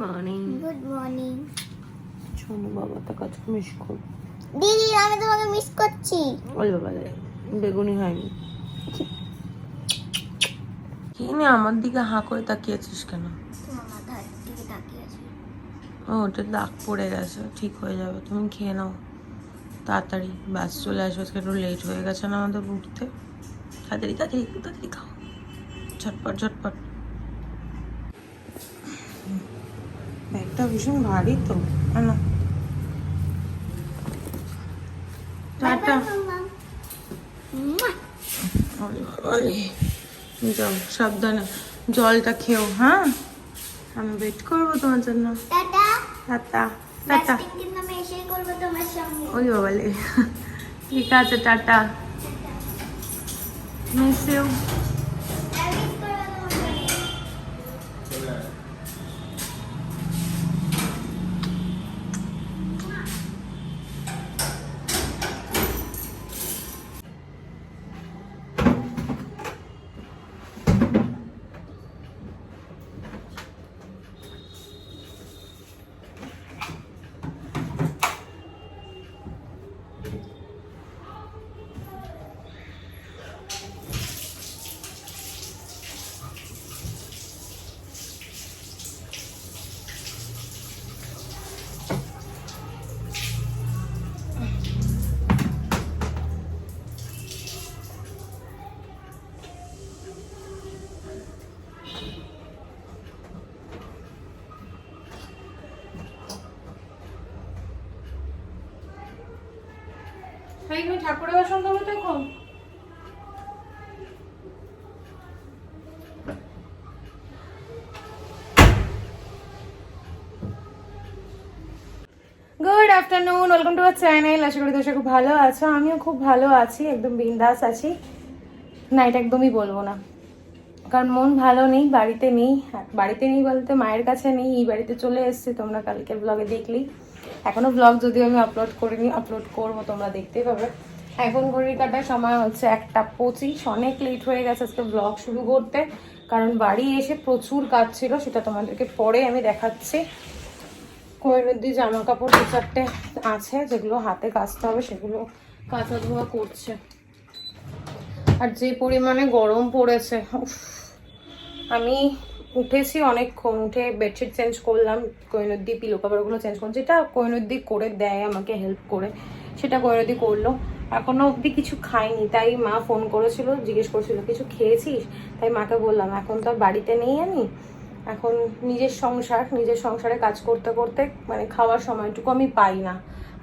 Morning good morning শোনো বাবা তো কাজ মিস কর। দিদি আমি তোমাকে মিস করছি। ওই বাবা রে, বেগুনি হয়নি। কি নে আমার দিকে হাঁ করে তাকিয়েছিস কেন? দিকে তাকিয়ে আছি। ও ওটা দাগ পড়ে গেছে ঠিক হয়ে যাবে তুমি খেয়ে নাও। তাড়াতাড়ি বাস চলে আসবে আজকে একটু লেট হয়ে গেছে না আমাদের উঠতে। তাড়াতাড়ি তাড়াতাড়ি একটু তাড়াতাড়ি খাও। ঝটপট ঝটপট। ব্যাগটা ভীষণ ভারী তো না। টাটা। ওরে যাও সাবধানে জলটা খেও হ্যাঁ? আমি ওয়েট করব তোমার জন্য। টাটা। টাটা ওই বাবালে ঠিক আছে টাটা। মিস ইউ আর miss করব তোমাকে। এই ঠাকুরের বাসন এখন good afternoon welcome to our channel আশা করি তোমরা খুব ভালো আছো। আমিও খুব ভালো আছি, একদম বিন্দাস আছি। না একদমই বলব না। কারণ মন ভালো নেই, বাড়িতে নেই। আর বাড়িতে নেই বলতে মায়ের কাছে নেই, এই বাড়িতে চলে এসেছি তোমরা কালকে ব্লগে দেখলি। এখনও ব্লগ যদিও আমি আপলোড করিনি আপলোড করব তোমরা দেখতেই পাবে। এখন ঘড়ি কাটার সময় হচ্ছে একটা পঁচিশ, অনেক লেট হয়ে গেছে আজকে ব্লগ শুরু করতে। কারণ বাড়ি এসে প্রচুর কাজ ছিল, সেটা তোমাদেরকে পরে আমি দেখাচ্ছি। কোয়েনুদ্দি জামা কাপড় দু চারটে আছে, যেগুলো হাতে কাচতে হবে, সেগুলো কাঁচা ধোয়া করছে। আর যে পরিমাণে গরম পড়েছে আমি উঠেছি অনেকক্ষণ, উঠে বেডশিট চেঞ্জ করলাম কোয়েনুদ্দি পিলো কাপড়গুলো চেঞ্জ করলাম। যেটা কোয়েনুদ্দি করে দেয়, আমাকে হেল্প করে, সেটা কোয়েনুদ্দি করল। এখনও অবধি কিছু খাইনি। তাই মা ফোন করেছিল, জিজ্ঞেস করেছিল, কিছু খেয়েছিস? তাই মাকে বললাম, এখন তো আর বাড়িতে নেই আমি। এখন নিজের সংসার, নিজের সংসারে কাজ করতে করতে মানে খাওয়ার সময়টুকু আমি পাই না।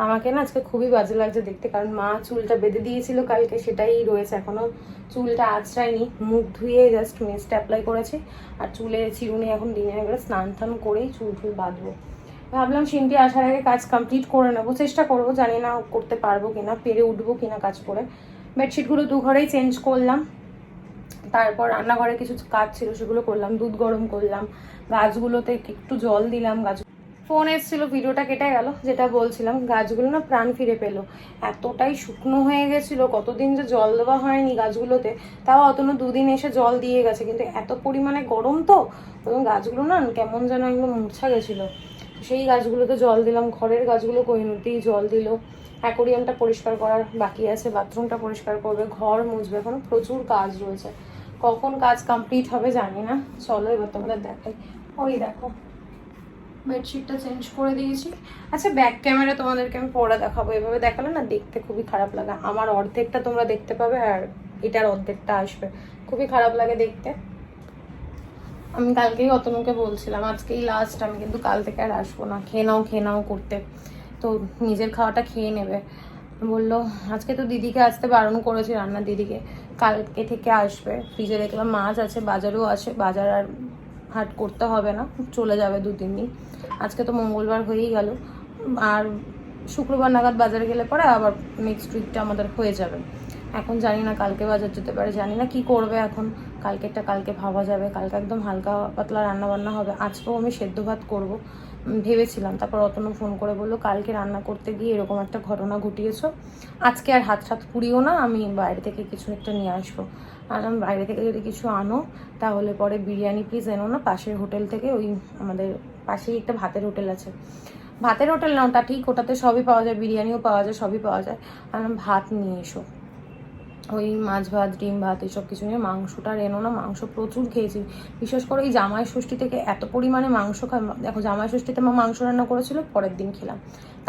আমাকে না আজকে খুবই বাজে লাগছে দেখতে, কারণ মা চুলটা বেঁধে দিয়েছিল কালকে, সেটাই রয়েছে এখনও। চুলটা আঁচড়ায়নি, মুখ ধুয়ে জাস্ট মেস্ট অ্যাপ্লাই করেছি। আর চুলে চিরুনি এখন দিনের বেলা স্নান টান করেই চুল টুল বাঁধবো। ভাবলাম সিনটি আসার আগে কাজ কমপ্লিট করে নেব। চেষ্টা করব, জানি না করতে পারব কিনা, পেরে উঠবো কিনা কাজ করে। বেডশিটগুলো দু ঘরেই চেঞ্জ করলাম। তারপর রান্নাঘরে কিছু কাজ ছিল, সেগুলো করলাম, দুধ গরম করলাম, গাছগুলোতে একটু জল দিলাম, গাছ ফোন এসেছিল, ভিডিওটা কেটে গেল, যেটা বলছিলাম, গাছগুলো না প্রাণ ফিরে পেল। এতটাই শুকনো হয়ে গেছিল, কতদিন যে জল দেওয়া হয়নি গাছগুলোতে, তাও অতনো দুদিন এসে জল দিয়ে গেছে, কিন্তু এত পরিমাণে গরম তো গাছগুলো না কেমন যেন একদম মূর্ছা গেছিল। সেই গাছগুলোতে জল দিলাম, ঘরের গাছগুলো কোহিনুতেই জল দিল। অ্যাকোরিয়ামটা পরিষ্কার করার বাকি আছে, বাথরুমটা পরিষ্কার করবে, ঘর মুছবে, এখন প্রচুর কাজ রয়েছে। কখন কাজ কমপ্লিট হবে জানি না। চলো এবার তোমরা দেখাই। ওই দেখো, বেডশিটটা চেঞ্জ করে দিয়েছি। আচ্ছা ব্যাক ক্যামেরা তোমাদেরকে আমি পরে দেখাবো। এভাবে দেখালে না দেখতে খুবই খারাপ লাগে। আমার অর্ধেকটা তোমরা দেখতে পাবে আর এটার অর্ধেকটা আসবে। খুবই খারাপ লাগে দেখতে। আমি কালকেই অতনুকে বলছিলাম, আজকেই লাস্ট আমি কিন্তু কাল থেকে আর আসব না। খেয়ে নাও খেয়ে নাও করতে। তো নিজের খাওয়াটা খেয়ে নেবে। বলল, আজকে তো দিদিকে আসতে বারণ করেছি রান্না দিদিকে। কালকে থেকে আসবে। ফ্রিজে দেখলাম মাছ আছে, বাজারও আছে। বাজার আর হাট করতে হবে না, চলে যাবে দু, তিন দিন। আজকে তো মঙ্গলবার হয়েই গেল। আর শুক্রবার নাগাদ বাজারে গেলে পরে আবার নেক্সট উইকটা আমাদের হয়ে যাবে। এখন জানি না কালকে বাজার যেতে পারে, জানি না কি করবে এখন। কালকেরটা কালকে ভাবা যাবে কালকে একদম হালকা পাতলা রান্না বান্না হবে আজকেও আমি সেদ্ধ ভাত করব। ভেবেছিলাম তারপর অতনু ফোন করে বলল কালকে রান্না করতে গিয়ে এরকম একটা ঘটনা ঘটিয়েছো। আজকে আর হাত সাত পুড়িও না আমি বাইরে থেকে কিছু একটা নিয়ে আসব। আর আমি বাইরে থেকে যদি কিছু আনো তাহলে পরে বিরিয়ানি প্লিজ এনো না পাশের হোটেল থেকে ওই আমাদের পাশেই একটা ভাতের হোটেল আছে। ভাতের হোটেল না ওটা ঠিক ওটাতে সবই পাওয়া যায় বিরিয়ানিও পাওয়া যায় সবই পাওয়া যায়। বললাম, ভাত নিয়ে এসো। ওই মাছ ভাত, ডিম ভাত এইসব কিছু নিয়ে মাংসটা রেনো না, মাংস প্রচুর খেয়েছি। বিশেষ করে এই জামাই ষষ্ঠী থেকে এত পরিমাণে মাংস খাই, দেখো জামাই ষষ্ঠীতে মা মাংস রান্না করেছিল, পরের দিন খেলাম।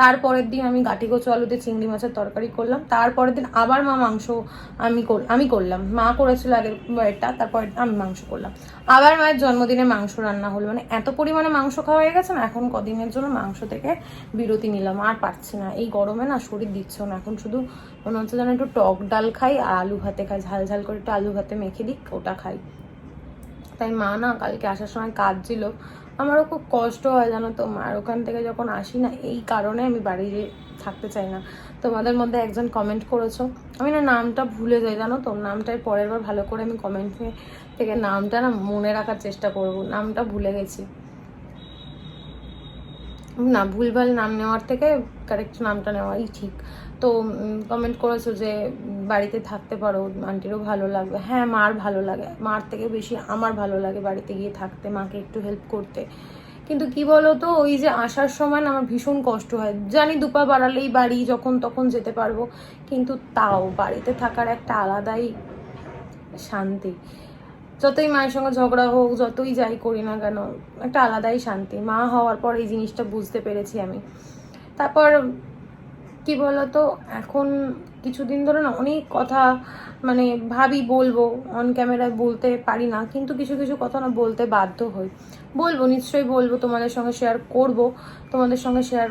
তারপরের দিন আমি গাঠি কচু আলুতে চিংড়ি মাছের তরকারি করলাম। তারপরের দিন আবার মা মাংস আমি আমি করলাম। মা করেছিল আগের বারটা তারপর আমি মাংস করলাম। আবার মায়ের জন্মদিনে মাংস রান্না হলো। মানে এত পরিমাণে মাংস খাওয়া হয়ে গেছে না, এখন কদিনের জন্য মাংস থেকে বিরতি নিলাম, আর পারছি না। এই গরমে না শরীর দিচ্ছে না। এখন শুধু মনে হচ্ছে যেন একটু টক ডাল খাই আর আলু ভাতে খাই। ঝাল ঝাল করে একটু আলু ভাতে মেখে দিক, ওটা খাই। তাই মা না কালকে আসার সময় কাজ ছিল আমারও খুব কষ্ট হয় জানো তো, মার ওখান থেকে যখন আসি না, এই কারণে আমি বাড়িতে থাকতে চাই না। তোমাদের মধ্যে একজন কমেন্ট করেছ, আমি না নামটা ভুলে যাই জানো তো, নামটাই পরের বার ভালো করে আমি কমেন্ট থেকে নামটা না মনে রাখার চেষ্টা করব, নামটা ভুলে গেছি। না, ভুলভাল নাম নেওয়ার থেকে কারেক্ট নামটা নেওয়াই ঠিক। তো কমেন্ট করেছ যে বাড়িতে থাকতে পারো, আন্টিরও ভালো লাগবে। হ্যাঁ মার ভালো লাগে। মার থেকে বেশি আমার ভালো লাগে বাড়িতে গিয়ে থাকতে, মাকে একটু হেল্প করতে। কিন্তু কি বলো তো ওই যে আসার সময় আমার ভীষণ কষ্ট হয়। জানি দুপা বাড়ালেই বাড়ি, যখন তখন যেতে পারব, কিন্তু তাও বাড়িতে থাকার একটা আলাদাই শান্তি। যতই মায়ের সঙ্গে ঝগড়া হোক, যতই যাই করি না কেন, একটা আলাদাই শান্তি। মা হওয়ার পর এই জিনিসটা বুঝতে পেরেছি আমি। তারপর কি বলতো, এখন কিছুদিন ধরে না অনেক কথা মানে ভাবি বলব অন ক্যামেরায় বলতে পারি না, কিন্তু কিছু কিছু কথা না বলতে বাধ্য হই। বলব, নিশ্চয়ই বলব, তোমাদের সঙ্গে শেয়ার করব, তোমাদের সঙ্গে শেয়ার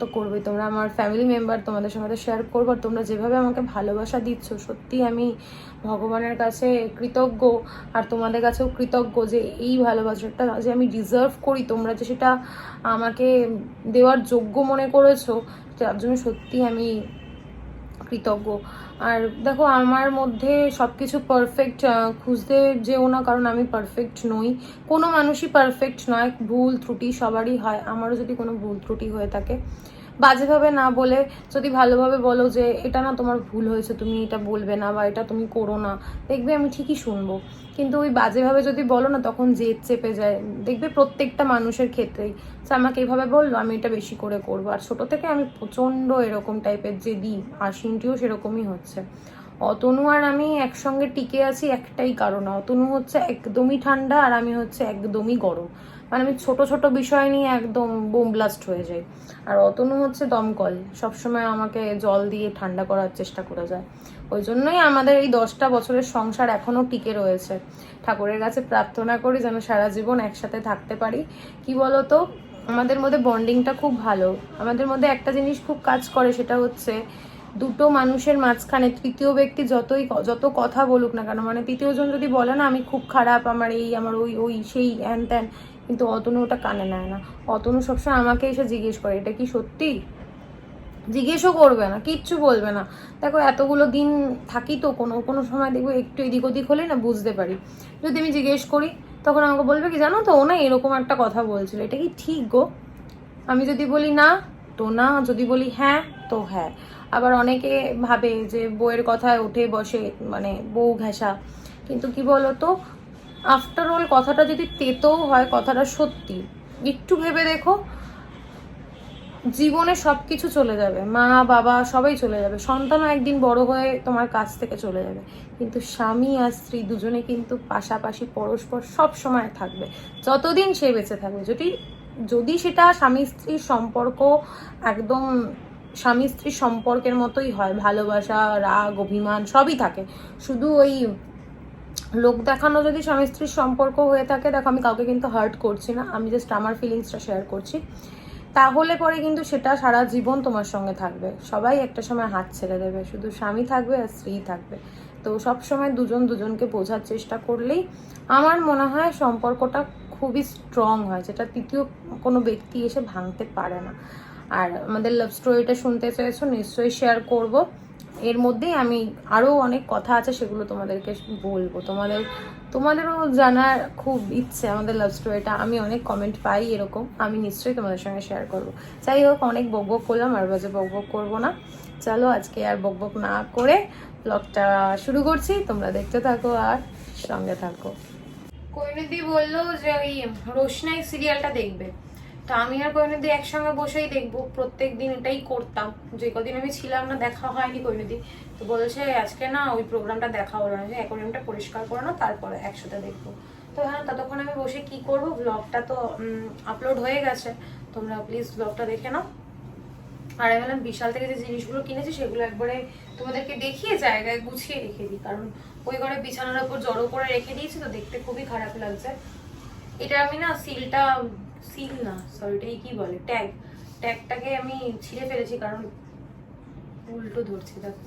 তো করবে। তোমরা আমার ফ্যামিলি মেম্বার তোমাদের সঙ্গে শেয়ার করব তোমরা যেভাবে আমাকে ভালোবাসা দিচ্ছ, সত্যি আমি ভগবানের কাছে কৃতজ্ঞ আর তোমাদের কাছেও কৃতজ্ঞ যে এই ভালোবাসাটা যে আমি ডিজার্ভ করি, তোমরা যে সেটা আমাকে দেওয়ার যোগ্য মনে করেছ, তার জন্য সত্যি আমি কৃতজ্ঞ। আর দেখো, আমার মধ্যে সব কিছু পারফেক্ট খুঁজতে যেও না, কারণ আমি পারফেক্ট নই। কোনো মানুষই পারফেক্ট নয়। ভুল, ত্রুটি সবারই হয়। আমারও যদি কোনো ভুল, ত্রুটি হয়ে থাকে বাজেভাবে না বলে যদি ভালোভাবে বলো যে এটা না তোমার ভুল হয়েছে, তুমি এটা বলবে না বা এটা তুমি করো না, দেখবে আমি ঠিকই শুনব। কিন্তু ওই বাজেভাবে যদি বলো না, তখন জেদ চেপে যায়। দেখবে প্রত্যেকটা মানুষের ক্ষেত্রেই যে আমাকে এইভাবে বলল, আমি এটা বেশি করে করব। আর ছোটো থেকে আমি প্রচণ্ড এরকম টাইপের জেদি আর সিনটিও সেরকমই হচ্ছে। অতনু আর আমি একসঙ্গে টিকে আছি একটাই কারণ। অতনু হচ্ছে একদমই ঠান্ডা আর আমি হচ্ছে একদমই গরম। মানে আমি ছোট ছোট বিষয় নিয়ে একদম বোম ব্লাস্ট হয়ে যাই। আর অতনু হচ্ছে দমকল। সবসময় আমাকে জল দিয়ে ঠান্ডা করার চেষ্টা করে যায়। ওই জন্যই আমাদের এই দশটা বছরের সংসার এখনও টিকে রয়েছে। ঠাকুরের কাছে প্রার্থনা করি যেন সারা জীবন একসাথে থাকতে পারি। কি বলতো? আমাদের মধ্যে বন্ডিংটা খুব ভালো। আমাদের মধ্যে একটা জিনিস খুব কাজ করে, সেটা হচ্ছে দুটো মানুষের মাঝখানে তৃতীয় ব্যক্তি যতই যত কথা বলুক না কেন মানে তৃতীয়জন যদি বলে না, আমি খুব খারাপ, আমার এই, আমার ওই ওই, সেই হ্যান ত্যান কিন্তু অতনু ওটা কানে নেয় না। অতনু সবসময় আমাকে এসে জিজ্ঞেস করে, এটা কি সত্যি? জিজ্ঞেসও করবে না, কিচ্ছু বলবে না। দেখো, এতগুলো দিন থাকি তো, কোনো কোনো সময় দেখব একটু এদিক ওদিক হলে না বুঝতে পারি। যদি আমি জিজ্ঞেস করি, তখন আমাকে বলবে কি, জানো তো, ও না এরকম একটা কথা বলছিল। এটা কি ঠিক গো? আমি যদি বলি, না, তো না। যদি বলি হ্যাঁ তো হ্যাঁ। আবার অনেকে ভাবে যে বউয়ের কথায় উঠে বসে মানে বউ ঘেঁষা। কিন্তু কি বলতো? আফটার অল কথাটা যদি তেতো হয়, কথাটা সত্যি। একটু ভেবে দেখো, জীবনে সব কিছু চলে যাবে। মা, বাবা, সবাই চলে যাবে। সন্তানও একদিন বড় হয়ে তোমার কাছ থেকে চলে যাবে। কিন্তু স্বামী আর স্ত্রী দুজনে কিন্তু পাশাপাশি পরস্পর সব সময় থাকবে। যতদিন সে বেঁচে থাকবে, যদি যদি সেটা স্বামী স্ত্রীর সম্পর্ক একদম স্বামী স্ত্রীর সম্পর্কের মতোই হয়। ভালোবাসা, রাগ, অভিমান সবই থাকে। শুধু ওই লোক দেখানো যদি স্বামী স্ত্রীর সম্পর্ক হয়ে থাকে, দেখো আমি কাউকে কিন্তু হার্ট করছি না। আমি জাস্ট আমার ফিলিংসটা শেয়ার করছি। তাহলে পরে কিন্তু সেটা সারা জীবন তোমার সঙ্গে থাকবে। সবাই একটা সময় হাত ছেড়ে দেবে। শুধু স্বামী থাকবে আর স্ত্রী থাকবে। তো সব সময় দুজন দুজনকে বোঝার চেষ্টা করলেই আমার মনে হয় সম্পর্কটা খুবই স্ট্রং হয়, যেটা তৃতীয় কোনো ব্যক্তি এসে ভাঙতে পারে না। আর আমাদের লাভ স্টোরিটা শুনতে চেয়েছো, নিশ্চয়ই শেয়ার করব। এর মধ্যেই আমি আরও অনেক কথা আছে সেগুলো তোমাদেরকে বলব। তোমাদের, তোমাদেরও জানার খুব ইচ্ছে আমাদের লাভ স্টোরিটা আমি অনেক কমেন্ট পাই এরকম, আমি নিশ্চয়ই তোমাদের সঙ্গে শেয়ার করব। যাই হোক, অনেক বকবক করলাম, আর বাজে বকবক করব না। চলো, আজকে আর বকবক না করে ব্লগটা শুরু করছি। তোমরা দেখতে থাকো আর সঙ্গে থাকো। কৈনদি বলল যে ওই রোশনাই সিরিয়ালটা দেখবে। তা আমি আর কৈনদি একসঙ্গে বসেই দেখব প্রত্যেক দিন এটাই করতাম। যে কদিন আমি ছিলাম না, দেখা হয়নি কৈনদি তো বলছে, আজকে না ওই প্রোগ্রামটা দেখা হলো না। যে অ্যাকোরিয়ামটা পরিষ্কার করে না তারপরে একসাথে দেখব। তো হ্যাঁ ততক্ষণ আমি বসে কি করব? ব্লগটা তো আপলোড হয়ে গেছে। তোমরা প্লিজ ব্লগটা দেখে নাও। আর আমি বললাম, বিশাল থেকে যে জিনিসগুলো কিনেছি, সেগুলো একবারে তোমাদেরকে দেখিয়ে জায়গায় গুছিয়ে রেখে দিই। কারণ ওই ঘরে বিছানার উপর জড়ো করে রেখে দিয়েছি, তো দেখতে খুবই খারাপ লাগছে। এটা আমি না সিলটা সিল না সরি এটাই কি বলে? ট্যাগ ট্যাগটাকে আমি ছিঁড়ে ফেলেছি কারণ উল্টো ধরছি, দেখো।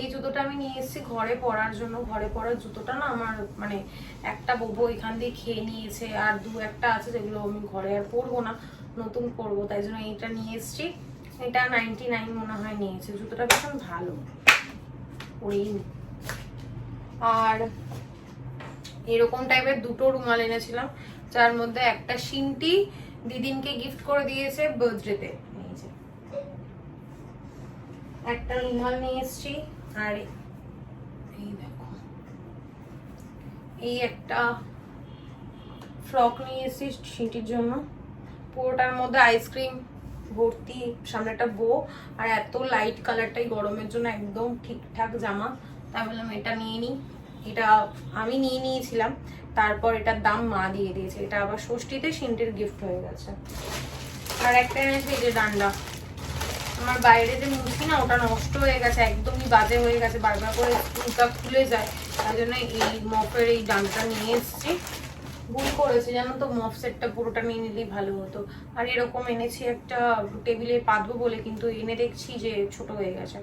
এই জুতোটা আমি নিয়ে এসেছি ঘরে পরার জন্য। ঘরে পরার জুতোটা না আমার মানে একটা বউ এখান দিয়ে খেয়ে নিয়েছে, আর দু একটা আছে যেগুলো আমি ঘরে আর পরবো না, নতুন পরবো, তাই জন্য এইটা নিয়ে এসেছি। এটা নাইনটি নাইন মনে হয় নিয়েছে। জুতোটা ভীষণ ভালো। পরেই। আর এরকম টাইপের দুটো রুমাল এনেছিলাম। যার মধ্যে একটা সিনটি দিদিনকে গিফট করে দিয়েছে বার্থডেতে একটা রুমাল নিয়ে এসেছি, আর এই দেখো। এই একটা ফ্রক নিয়ে এসেছি সিনটির জন্য। পুরোটার মধ্যে আইসক্রিম ভর্তি, সামনে একটা বো আর এত লাইট কালারটাই গরমের জন্য একদম ঠিকঠাক জামা। তাই বললাম এটা নিয়ে নিই। এটা আমি নিয়ে নিয়েছিলাম। তারপর এটার দাম মা দিয়ে দিয়েছে। এটা আবার ষষ্ঠীতে সিন্টির গিফট হয়ে গেছে। আর একটা এনেছে এই যে ডান্ডা। আমার বাইরে যে মুছি না, ওটা নষ্ট হয়ে গেছে, একদমই বাজে হয়ে গেছে, বারবার করে স্ক্রুটা খুলে যায়। তাই জন্য এই মফের এই ডান্ডাটা নিয়ে এসেছি। ভুল করেছি, জানো তো, মফ সেটটা পুরোটা নিয়ে নিলেই ভালো হতো। আর এরকম এনেছি একটা টেবিলে পাতবো বলে, কিন্তু এনে দেখছি যে ছোট হয়ে গেছে।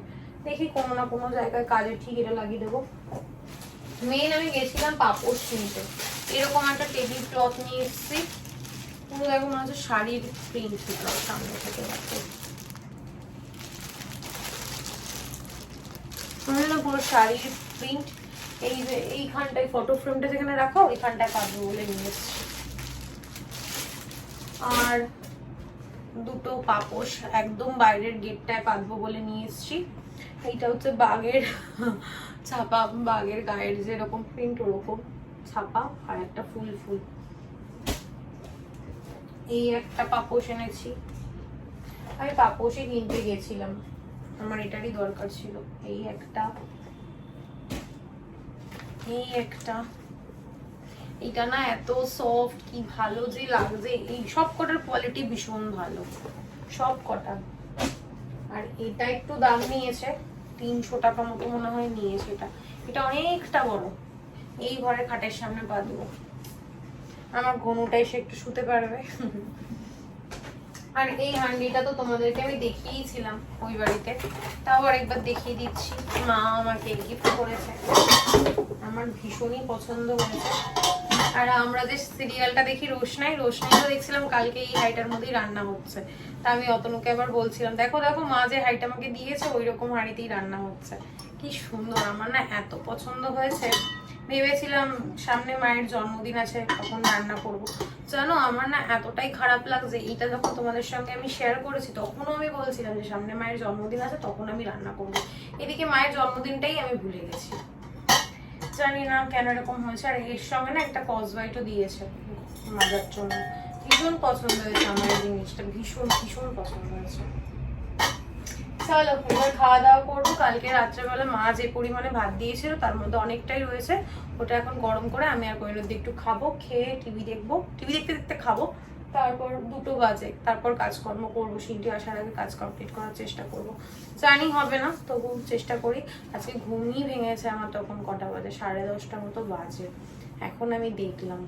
দেখি কোনো না কোনো জায়গায় কাজে ঠিক এটা লাগিয়ে দেবো। মেন আমি গেছিলাম পাপড় কিনতে। এরকম একটা টেবিল ক্লথ নিয়ে এসেছি। পুরো দেখো মনে হচ্ছে শাড়ির প্রিন্ট সামনে থেকে দেখো। পুরো শাড়ির প্রিন্ট এই যে এইখানটায় ফটো ফ্রেমটা যেখানে রাখা ওইখানটায় পাবো বলে নিয়ে এসেছি। আর দুটো পাপোশ একদম বাইরের গেটটায় পাতবো বলে নিয়ে এসেছি। এইটা হচ্ছে বাঘের ছাপা, বাঘের গায়ের যেরকম প্রিন্ট ওরকম ছাপা আর একটা ফুল ফুল। এই একটা পাপোশ এনেছি। আমি পাপোশই কিনতে গেছিলাম। আমার এটারই দরকার ছিল। এই একটা এই একটা। এটা না এত সফট কি ভালো যে লাগছে। এই সব কটার কোয়ালিটি ভীষণ ভালো। সব কটা। আর এটা একটু দাম নিয়েছে। তিনশো টাকা মতো মনে হয় নিয়েছে এটা এটা অনেকটা বড়। এই ঘরে খাটের সামনে বাঁধবো আমার ঘনুটা এসে একটু শুতে পারবে। আর এই হান্ডিটা তো তোমাদেরকে আমি দেখিয়েছিলাম ওই বাড়িতে। তাও আরেকবার দেখিয়ে দিচ্ছি। মা আমাকে গিফট করেছে। আমার ভীষণই পছন্দ হয়েছে। আর আমরা যে সিরিয়ালটা দেখি রোশনাই রোশনাইটা দেখছিলাম কালকে এই হাইটার মধ্যেই রান্না হচ্ছে। তা আমি অতনুকে আবার বলছিলাম, দেখো দেখো, মা যে হাইট আমাকে দিয়েছে ওই রকম হাঁড়িতেই রান্না হচ্ছে। কি সুন্দর, আমার না এত পছন্দ হয়েছে। ভেবেছিলাম সামনে মায়ের জন্মদিন আছে তখন রান্না করব। জানো, আমার না এতটাই খারাপ লাগছে, এইটা যখন তোমাদের সঙ্গে আমি শেয়ার করেছি, তখনও আমি বলছিলাম যে সামনে মায়ের জন্মদিন আছে, তখন আমি রান্না করব। এদিকে মায়ের জন্মদিনটাই আমি ভুলে গেছি। জানি না কেন এরকম হয়েছে, আর এর সঙ্গে না একটা কসবাইটও দিয়েছে মাজার জন্য। ভীষণ পছন্দ হয়েছে আমার এই জিনিসটা, ভীষণ ভীষণ পছন্দ হয়েছে। চলো, এবার খাওয়া দাওয়া করব। কালকে রাত্রেবেলা মা যে পরিমাণে ভাত দিয়েছিল, তার মধ্যে অনেকটাই রয়েছে। ওটা এখন গরম করে আমি আর কৈনদ একটু খাব, খেয়ে টিভি দেখব। টিভি দেখতে দেখতে খাব। তারপর দুটো বাজে, তারপর কাজকর্ম করব, সিনটি আসার আগে কাজ কমপ্লিট করার চেষ্টা করব। জানি হবে না, তবু চেষ্টা করি। আজকে ঘুমই ভেঙেছে আমার তখন কটা বাজে, সাড়ে দশটা মতো বাজে। এখন আমি দেখলাম।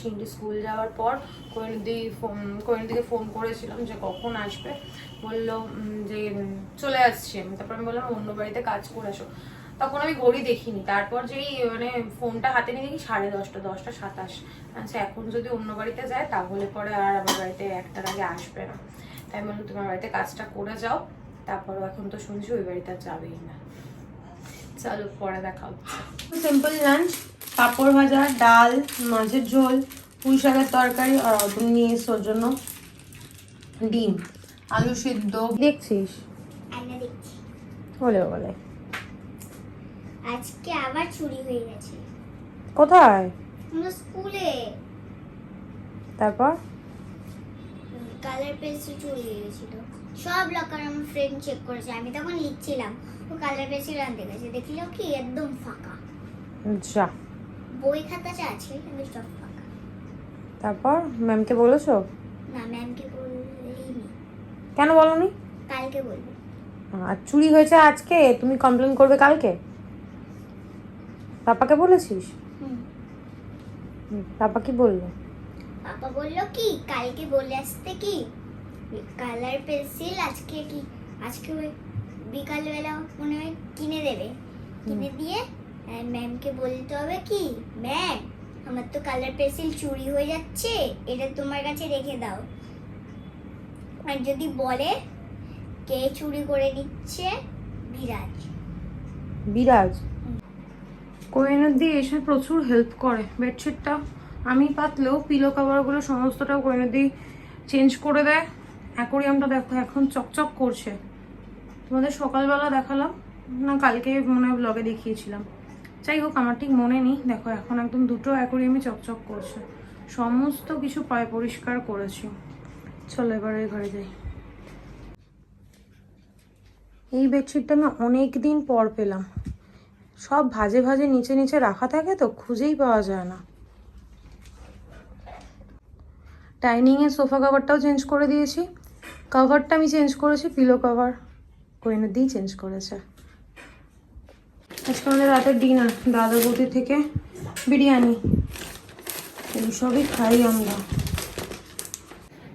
সিন্টি স্কুল যাওয়ার পর কোয়েনদি ফোন কোয়েনদিকে ফোন করেছিলাম যে কখন আসবে। বলল যে চলে আসছি আমি। তারপর আমি বললাম, অন্য বাড়িতে কাজ করে আসো। তখন আমি ঘড়ি দেখিনি। তারপর যেই মানে ফোনটা হাতে নিয়ে দেখি সাড়ে দশটা দশটা সাতাশ। আচ্ছা এখন যদি অন্য বাড়িতে যায় তাহলে পরে আর আমার বাড়িতে একটার আগে আসবে না। তাই বললাম তোমার বাড়িতে কাজটা করে যাও। তারপর এখন তো শুনছি ওই বাড়িতে আর যাবেই না। চলো পরে দেখা হচ্ছে। সিম্পল লাঞ্চ পাঁপড় ভাজা ডাল মাছের ঝোল পুঁই শাকের তরকারি আর অদম নিয়ে এসে ওর জন্য ডিম। আলু সিদ্ধ। দেখছিস? বলে বলে। আজকে আবার চুরি হয়ে গেছে। কোথায়? আমরা স্কুলে। তারপর? কালার পেন্সিল চুরি হয়ে গেছিল। সব লকার আমার ফ্রেন্ড চেক করেছে আমি তখন লিখছিলাম ও কালার পেন্সিল আনতে গেছে দেখল কি একদম ফাঁকা। যা। বই খাতাটা আছে কিন্তু সব ফাঁকা। তারপর? ম্যামকে বলেছ? না ম্যামকে বলিনি। কেন বলনি? কালকে বলব। আর চুরি হয়েছে আজকে? তুমি কমপ্লেন করবে কালকে? পাপাকে বলেছিস? পাপা কি বলল? পাপা বলল কি কালকে বলে আসতে কি? কালার পেন্সিল আজকে কি আজকে ওই বিকালবেলা মনে হয় কিনে দেবে। কিনে দিয়ে ম্যামকে বলতে হবে কি ম্যাম আমার তো কালার পেন্সিল চুরি হয়ে যাচ্ছে এটা তোমার কাছে রেখে দাও। আর যদি বলে কে চুরি করে দিচ্ছে? বিরাজ। বিরাজ? কোয়েনের দিয়ে এসে প্রচুর হেল্প করে বেডশিটটা আমি পাতলেও পিলো কাভারগুলো সমস্তটা কোয়েনের দিয়ে চেঞ্জ করে দেয়। অ্যাকোরিয়ামটা দেখো, এখন চকচক করছে। তোমাদের সকালবেলা দেখালাম, না কালকে মনে হয় ব্লগে দেখিয়েছিলাম। যাই হোক, আমার ঠিক মনে নেই। দেখো, এখন একদম দুটো অ্যাকোরিয়ামই চকচক করছে। সমস্ত কিছু পায়ে পরিষ্কার করেছি। চলো, এবারে ঘরে যাই। এই বেডশিটটা আমি অনেক দিন পর পেলাম। সব ভাজে ভাজে নিচে নিচে রাখা থাকে তো খুঁজেই পাওয়া যায় না। ডাইনিংয়ের সোফা কভারটাও চেঞ্জ করে দিয়েছি। কভারটা আমি চেঞ্জ করেছি, পিলো কভার। দিয়েই চেঞ্জ করেছে। আজকে আমাদের রাতের ডিনার, দাদা বৌদি থেকে বিরিয়ানি। এইসবই খাই আমরা।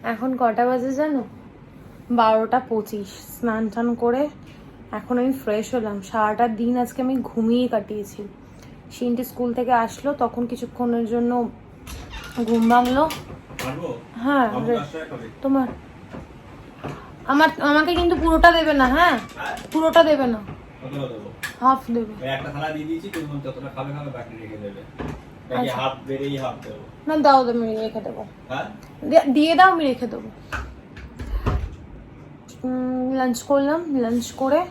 এখন কটা বাজে জানো? বারোটা পঁচিশ। স্নান টান করে এখন আমি ফ্রেশ হলাম। সারাটা দিন আজকে আমি ঘুমিয়ে কাটিয়েছি। সিনটি স্কুল থেকে আসলো তখন কিছুক্ষণের জন্য ঘুম ভাঙলো। হ্যাঁ তোমার আমার আমাকে কিন্তু পুরোটা দেবে না হ্যাঁ? হ্যাঁ? পুরোটা দেবে না। হাফ দেবে? একটা থালা দিয়ে দিয়েছি তুমি যতটা খাবে খাবে বাকি রেখে দেবে। আচ্ছা। হাফ বেড়েই হাফ দেবো? না দাও আমি রেখে দেবো। হ্যাঁ? দিয়ে দাও আমি রেখে দেবো। লাঞ্চ করলাম লাঞ্চ করে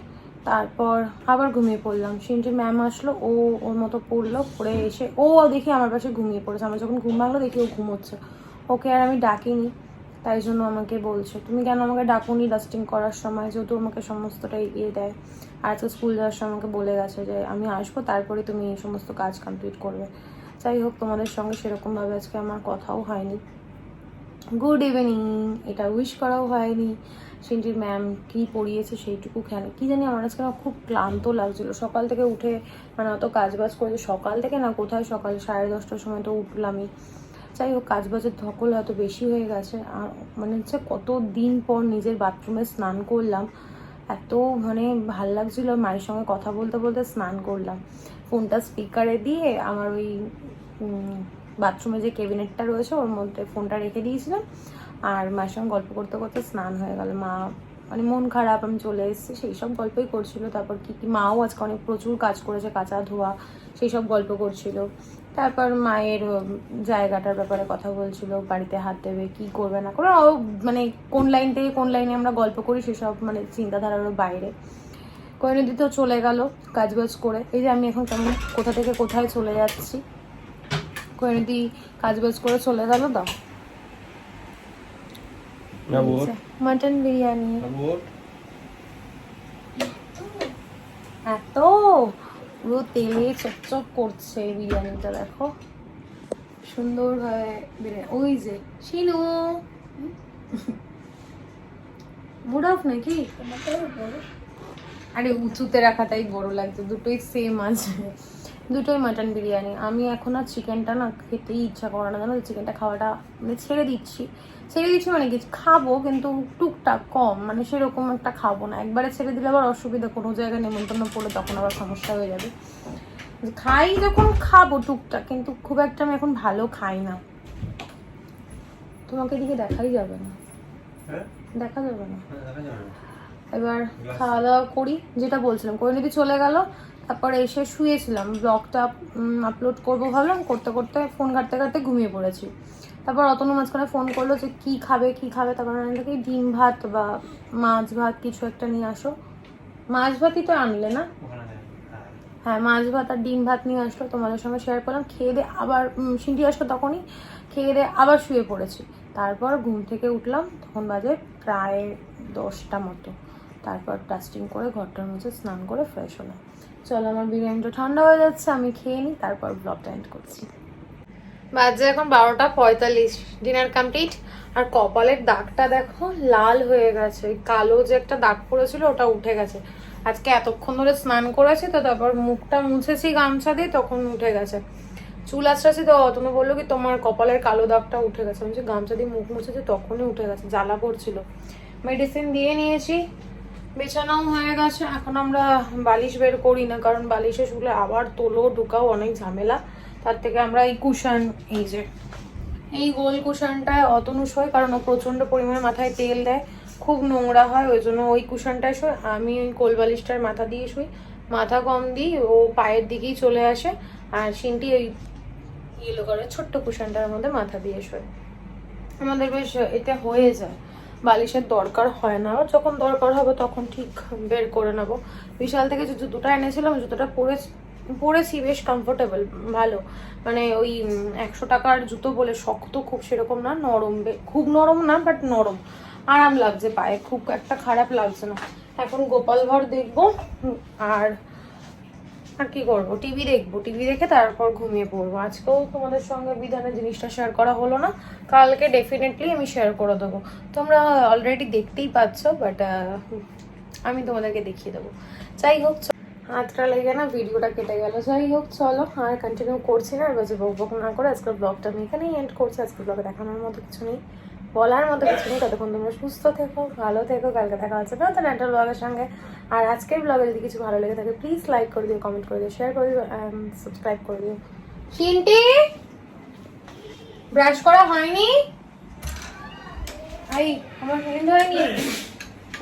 তারপর আবার ঘুমিয়ে পড়লাম। সিনটির ম্যাম আসলো, ও ওর মতো পড়ল, পড়ে এসে ও দেখি আমার পাশে ঘুমিয়ে পড়েছে। আমার যখন ঘুম ভাঙলো দেখি ও ঘুমোচ্ছে। ওকে আর আমি ডাকিনি, তাই জন্য আমাকে বলছে, তুমি কেন আমাকে ডাকুনি? ডাস্টিং করার সময় যেহেতু আমাকে সমস্তটা ইয়ে দেয়। আর আজকে স্কুল যাওয়ার সময় আমাকে বলে গেছে যে, আমি আসব তারপরে তুমি এই সমস্ত কাজ কমপ্লিট করবে। যাই হোক, তোমাদের সঙ্গে সেরকমভাবে আজকে আমার কথাও হয়নি। গুড ইভিনিং এটা উইশ করাও হয়নি। সিন্টির ম্যাম কি পড়িয়েছে সেইটুকু খেয়াল কি জানি আমার আজকে না খুব ক্লান্ত লাগছিল। সকাল থেকে উঠে মানে অত কাজ বাজ করেছে। সকাল থেকে না কোথায় সকাল? সাড়ে দশটার সময় তো উঠলামই। যাই হোক কাজ বাজের ধকল হয়তো বেশি হয়ে গেছে। আর মানে হচ্ছে কত দিন পর নিজের বাথরুমে স্নান করলাম, এত মানে ভালো লাগছিল। মায়ের সঙ্গে কথা বলতে বলতে স্নান করলাম। ফোনটা স্পিকারে দিয়ে আমার ওই বাথরুমে যে ক্যাবিনেটটা রয়েছে, ওর মধ্যে ফোনটা রেখে দিয়েছিলাম। আর মায়ের সঙ্গে গল্প করতে করতে স্নান হয়ে গেল। মা মানে মন খারাপ, আমি চলে এসেছি। সেই সব গল্পই করছিল। তারপর কি কি মাও আজকে অনেক প্রচুর কাজ করেছে, কাঁচা ধোয়া, সেই সব গল্প করছিল। তারপর মায়ের জায়গাটার ব্যাপারে কথা বলছিল, বাড়িতে হাত দেবে, কি করবে না করবে ও মানে কোন লাইন থেকে কোন লাইনে আমরা গল্প করি সেসব মানে চিন্তাধারারও বাইরে। কয়নদি তো চলে গেল কাজবাজ করে। এই যে আমি এখন কেমন, কোথা থেকে কোথায় চলে যাচ্ছি? কয়নদি কাজবাজ করে চলে গেল তো? মাটন বিরিয়ানি এত পুরো তেলে চকচক করছে বিরিয়ানিটা দেখো। সুন্দরভাবে বিরিয়ানি। ওই যে শিনু। মুড অফ নাকি? আরে উঁচুতে রাখাটাই বড় লাগছে দুটোই সেম আছে। দুটোই মাটন বিরিয়ানি। আমি এখন আর চিকেনটা না খেতেই ইচ্ছা করে না জানো চিকেনটা খাওয়াটা মানে ছেড়ে দিচ্ছি। ছেড়ে দিচ্ছি মানে কি? খাব কিন্তু টুকটাক কম। মানে সেরকম একটা খাব না। একবারে ছেড়ে দিলে আবার অসুবিধা। কোনো জায়গায় নেমন্তন্ন পড়লে তখন আবার সমস্যা হয়ে যাবে। খাই যখন খাব টুকটাক কিন্তু খুব একটা আমি এখন ভালো খাই না। তোমাকে এদিকে দেখাই যাবে না। হ্যাঁ? দেখা যাবে না? এবার খাওয়া দাওয়া করি। যেটা বলছিলাম করে চলে গেল। তারপরে এসে শুয়েছিলাম ব্লগটা আপলোড করব ভাবলাম, করতে করতে ফোন ঘাটতে ঘাটতে ঘুমিয়ে পড়েছি। তারপর অতনু মাঝখানে ফোন করল যে, কি খাবে কি খাবে? তারপর আমি বললাম কি ডিম ভাত বা মাছ ভাত কিছু একটা নিয়ে আসো। মাছ ভাতই তো আনলে না? হ্যাঁ। মাছ ভাত আর ডিম ভাত নিয়ে আসলো, তোমাদের সঙ্গে শেয়ার করলাম। খেয়ে দিয়ে আবার সিন্টি আসলো তখনই, খেয়ে দিয়ে আবার শুয়ে পড়েছি। তারপর ঘুম থেকে উঠলাম, তখন বাজে প্রায় দশটা মতো। তারপর ডাস্টিং করে ঘরটার মধ্যে স্নান করে ফ্রেশ হলাম। চলো, আমার বিরিয়ানিটা ঠান্ডা হয়ে যাচ্ছে, আমি খেয়ে নিই, তারপর ব্লগটা এন্ড করছি। বাজে এখন বারোটা পঁয়তাল্লিশ ডিনার কমপ্লিট আর কপালের দাগটা দেখো, লাল হয়ে গেছে। ওই কালো যে একটা দাগ পড়েছিল, ওটা উঠে গেছে। আজকে এতক্ষণ ধরে স্নান করেছি তো, তারপর মুখটা মুছেছি, গামছা দিয়ে, তখন উঠে গেছে। চুল আঁচড়াছি তো, অতনু বলল কি, তোমার কপালের কালো দাগটা উঠে গেছে। আমি গামছা দিয়ে মুখ মুছেছি, তখনই উঠে গেছে। জ্বালা করছিল। মেডিসিন দিয়ে নিয়েছি। বেছানাও হয়ে গেছে, এখন আমরা বালিশ বের করি না, কারণ বালিশে শুলে আবার তোলো, ঢুকাও অনেক ঝামেলা। তার থেকে আমরা এই কুশন, এই যে, এই গোল কুশনটায় অতনু শোয় কারণ ও প্রচণ্ড পরিমাণে মাথায় তেল দেয়, খুব নোংরা হয়, ওই জন্য ওই কুশনটায় শোয়, আমি ওই কোল বালিশটার মাথা দিয়ে শুই। মাথা কম দিই, ও পায়ের দিকেই চলে আসে, আর সিনটি ওই ইয়েলো করে ছোট্ট কুশনটার মধ্যে মাথা দিয়ে শোয়। আমাদের বেশ এটা হয়ে যায়। বালিশের দরকার হয় না। আর যখন দরকার হবে তখন ঠিক বের করে নেব। বিশাল থেকে যে জুতোটা এনেছিলাম, জুতোটা পরে পরেছি বেশ কমফোর্টেবল ভালো। মানে ওই একশো টাকার জুতো বলে শক্ত খুব সেরকম না, নরম খুব নরম না বাট নরম। আরাম লাগছে পায়ে, খুব একটা খারাপ লাগছে না। এখন গোপাল ঘর দেখব, আর আর কি করব? টিভি দেখব টিভি দেখে তারপর ঘুমিয়ে পড়ব। আজকেও তোমাদের সঙ্গে বিধানের জিনিসটা শেয়ার করা হলো না। কালকে ডেফিনেটলি আমি শেয়ার করে দেবো। তোমরা অলরেডি দেখতেই পাচ্ছ বাট আমি তোমাদেরকে দেখিয়ে দেবো। যাই হোক হাতটা লেগে না, ভিডিওটা কেটে গেল। যাই হোক, চলো, আর কন্টিনিউ করছি না, আর বাজে বক বক না করে আজকের ব্লগটা আমি এখানেই এন্ড করছি। আজকের ব্লগে দেখানোর মতো কিছু নেই। বলার মতো কিছু নেই। ততক্ষণ তোমরা সুস্থ থেকো ভালো থেকো কালকে দেখা হচ্ছে নতুন একটা ব্লগের সঙ্গে। আর আজকের ব্লগে যদি কিছু ভালো লেগে থাকে প্লিজ লাইক করে দিও কমেন্ট করে দিও শেয়ার করে দিও অ্যান্ড সাবস্ক্রাইব করে দিও। চিনটি ব্রাশ করা হয়নি? এই আমার হ্যান্ড হয়নি।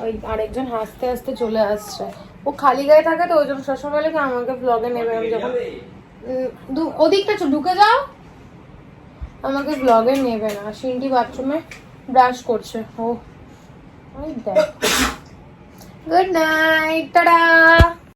ওই আরেকজন হাসতে হাসতে চলে আসছে। ও খালি গায়ে থাকে তো ওই জন্য সবসময় লেগে আমাকে ব্লগে নেবে। আমি যখন ওদিকটা ঢুকে যাও। আমাকে ব্লগে নেবে না। সিনটি বাথরুমে ব্রাশ করছে। ও দেখ। Good night tata